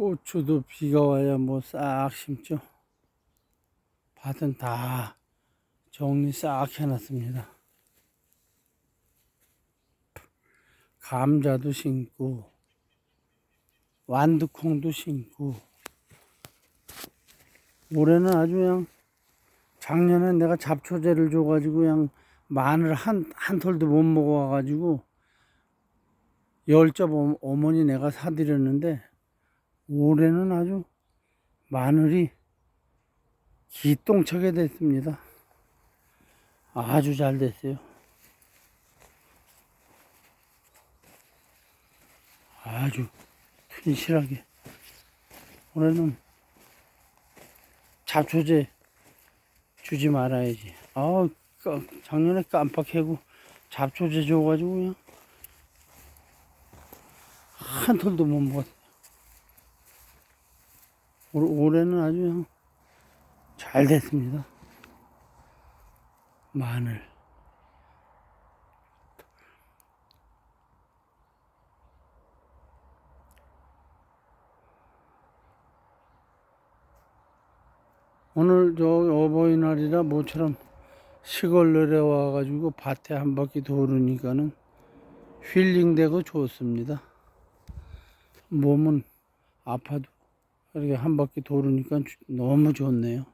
고추도 비가 와야 뭐 싹 심죠. 밭은 다 정리 싹 해놨습니다. 감자도 심고, 완두콩도 심고, 올해는 아주 그냥 작년에 내가 잡초제를 줘가지고 그냥 마늘 한, 한 톨도 못 먹어가지고 열접 어- 어머니 내가 사드렸는데 올해는 아주 마늘이 기똥차게 됐습니다. 아주 잘 됐어요. 아주 튼실하게. 올해는 잡초제 주지 말아야지. 아, 작년에 깜빡하고 잡초제 줘가지고 그냥 한 톨도 못 먹었어. 올, 올해는 아주 잘 됐습니다. 마늘. 오늘 저 어버이날이라 모처럼 시골 내려와가지고 밭에 한 바퀴 도르니까는 힐링되고 좋습니다. 몸은 아파도 이렇게 한 바퀴 도르니까 주- 너무 좋네요.